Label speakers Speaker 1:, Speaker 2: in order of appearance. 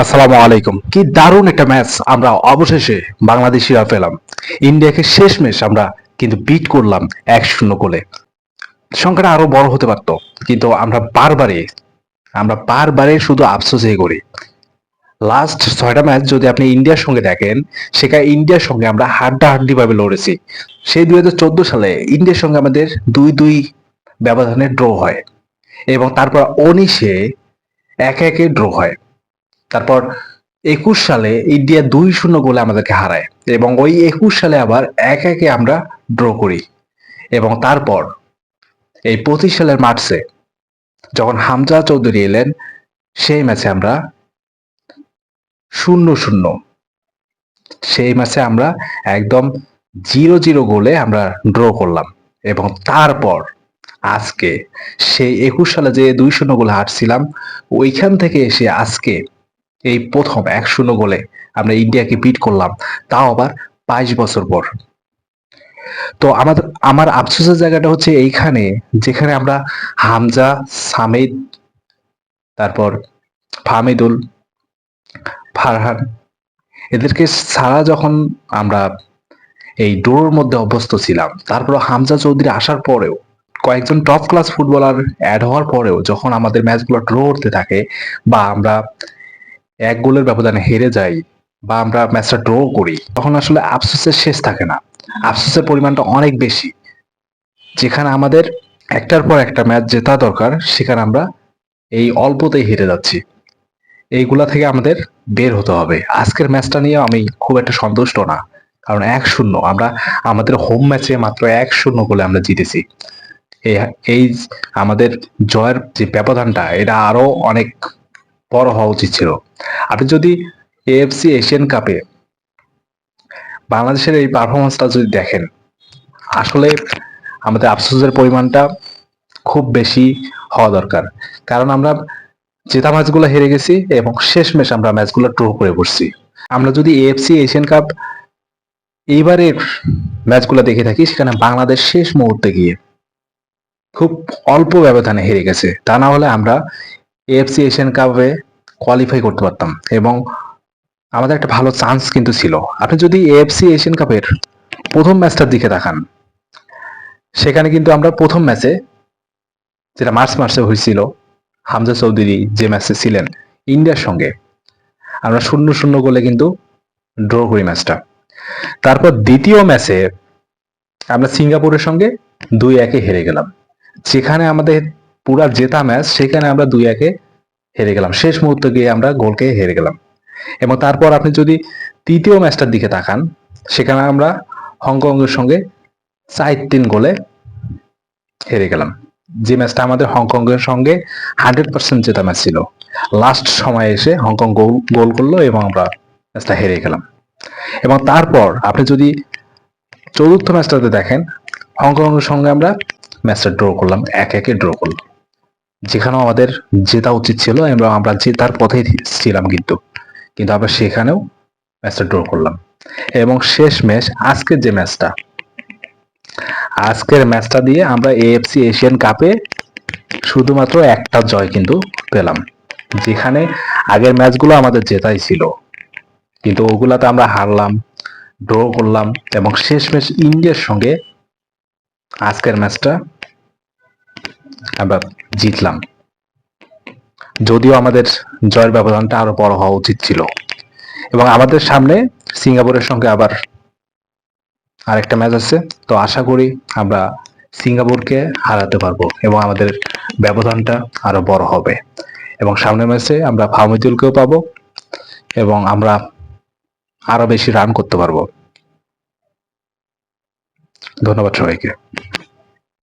Speaker 1: আসসালামু আলাইকুম। কি দারুণ একটা ম্যাচ আমরা অবশেষে বাংলাদেশিরা পেলাম। ইন্ডিয়াকে শেষ ম্যাচ আমরা কিন্তু বিট করলাম এক শূন্য গোলে। সংখ্যাটা আরও বড় হতে পারতো, কিন্তু আমরা বারবারে আমরা বারবারে শুধু আফসোসই করি। লাস্ট ছয়টা ম্যাচ যদি আপনি ইন্ডিয়ার সঙ্গে দেখেন, সেখানে ইন্ডিয়ার সঙ্গে আমরা হাড্ডাহাড্ডি ভাবে লড়েছি। সেই দুই হাজার চোদ্দ সালে ইন্ডিয়ার সঙ্গে আমাদের দুই দুই ব্যবধানে ড্র হয় এবং তারপর উনিশে একে একে ড্র হয়। তারপর একুশ সালে ইন্ডিয়া দুই শূন্য গোলে আমাদেরকে হারায় এবং ওই একুশ সালে আবার এক একে আমরা ড্র করি। এবং তারপর এই পঁচিশ সালের মার্চে যখন হামজা চৌধুরী এলেন, সেই ম্যাচে আমরা শূন্য শূন্য। সেই ম্যাচে আমরা একদম জিরো জিরো গোলে আমরা ড্র করলাম এবং তারপর আজকে সেই একুশ সালে যে দুই শূন্য গোলে হারছিলাম, ওইখান থেকে এসে আজকে এই প্রথম এক শূন্য গোলে আমরা ইন্ডিয়াকে বিট করলাম। তাও আবার বাইশ বছর পর। তো আমাদের, আমার আফসোসের জায়গাটা হচ্ছে এইখানে, যেখানে আমরা হামজা, সামিদ, তারপর ফামিদুল ফারহান, এদেরকে ছাড়া যখন আমরা এই ডোর মধ্যে অভ্যস্ত ছিলাম তারপর হামজা চৌধুরী আসার পরেও, কয়েকজন টপ ক্লাস ফুটবলার অ্যাড হওয়ার পরেও, যখন আমাদের ম্যাচগুলো ড্র হতে থাকে, বা আমরা এক গোলের ব্যবধানে হেরে যাই বা আমরা ম্যাচটা ড্র করি, তখন আসলে আফসোসের শেষ থাকে না। আফসোসের পরিমাণটা অনেক বেশি। যেখানে আমাদের একটার পর একটা ম্যাচ জেতা দরকার, সেখানে আমরা এই অল্পতেই হেরে যাচ্ছি। এইগুলা থেকে আমাদের বের হতে হবে। আজকের ম্যাচটা নিয়ে আমি খুব একটা সন্তুষ্ট না, কারণ এক শূন্য, আমরা, আমাদের হোম ম্যাচে মাত্র এক শূন্য গোলে আমরা জিতেছি। এই এই আমাদের জয়ের যে ব্যবধানটা, এটা আরও অনেক বড় হওয়া উচিত ছিল। আপনি যদি এএফসি এশিয়ান কাপে বাংলাদেশের এই পারফরমেন্সটা যদি দেখেন, আসলে আমাদের আফসোসের পরিমাণটা খুব বেশি হওয়া দরকার। কারণ আমরা জেতা ম্যাচগুলো হেরে গেছি এবং শেষ ম্যাচ আমরা ম্যাচগুলো ড্র করে বসছি। আমরা যদি এএফসি এশিয়ান কাপ এইবারের ম্যাচগুলো দেখে থাকি, সেখানে বাংলাদেশ শেষ মুহূর্তে গিয়ে খুব অল্প ব্যবধানে হেরে গেছে। তা না হলে আমরা এএফসি এশিয়ান কাপে কোয়ালিফাই করতে পারতাম। এবং আমাদের একটা ভালো চান্স কিন্তু ছিল। আপনি যদি এএফসি এশিয়ান কাপের প্রথম ম্যাচটার দিকে তাকান, সেখানে কিন্তু আমরা প্রথম ম্যাচে যেটা মার্চ মাসে হয়েছিল, হামজা চৌধুরী যে ম্যাচে ছিলেন ইন্ডিয়ার সঙ্গে, আমরা শূন্য শূন্য গোলে কিন্তু ড্র করি ম্যাচটা তারপর দ্বিতীয় ম্যাচে আমরা সিঙ্গাপুরের সঙ্গে দুই একে হেরে গেলাম। যেখানে আমাদের পুরা জেতা ম্যাচ সেখানে আমরা দুই একে হেরে গেলাম। শেষ মুহূর্তে গিয়ে আমরা গোলকে হেরে গেলাম। এবং তারপর আপনি যদি তৃতীয় ম্যাচটার দিকে তাকান, সেখানে আমরা হংকংয়ের সঙ্গে চার তিন গোলে হেরে গেলাম। যে ম্যাচটা আমাদের হংকংয়ের সঙ্গে হান্ড্রেড পার্সেন্ট জেতা ম্যাচ ছিল। লাস্ট সময়ে এসে হংকং গোল গোল করল এবং আমরা ম্যাচটা হেরে গেলাম। এবং তারপর আপনি যদি চতুর্থ ম্যাচটাতে দেখেন, হংকংয়ের সঙ্গে আমরা ম্যাচটা ড্র করলাম, এক একে ড্র করলাম। যেখানেও আমাদের জেতা উচিত ছিল, এবং আমরা জেতার পথেই ছিলাম কিন্তু। কিন্তু আমরা সেখানেও ম্যাচটা ড্র করলাম। এবং শেষ ম্যাচ, আজকের যে ম্যাচটা, আজকের ম্যাচটা দিয়ে আমরা এএফসি এশিয়ান কাপে শুধুমাত্র একটা জয় কিন্তু পেলাম। যেখানে আগের ম্যাচগুলো আমাদের জেতাই ছিল। কিন্তু ওগুলাতে আমরা হারলাম ড্র করলাম, এবং শেষ ম্যাচ ইন্ডিয়ার সঙ্গে আজকের ম্যাচটা আমরা জিতলাম। যদিও আমাদের জয়ের ব্যবধানটা আরও বড় হওয়া উচিত ছিল। এবং আমাদের সামনে সিঙ্গাপুরের সঙ্গে আবার আরেকটা ম্যাচ আছে। তো আশা করি আমরা সিঙ্গাপুরকে হারাতে পারব এবং আমাদের ব্যবধানটা আরও বড় হবে। এবং সামনের ম্যাচে আমরা ফাহমিদুলকেও পাবো এবং আমরা আরও বেশি রান করতে পারব। ধন্যবাদ সবাইকে।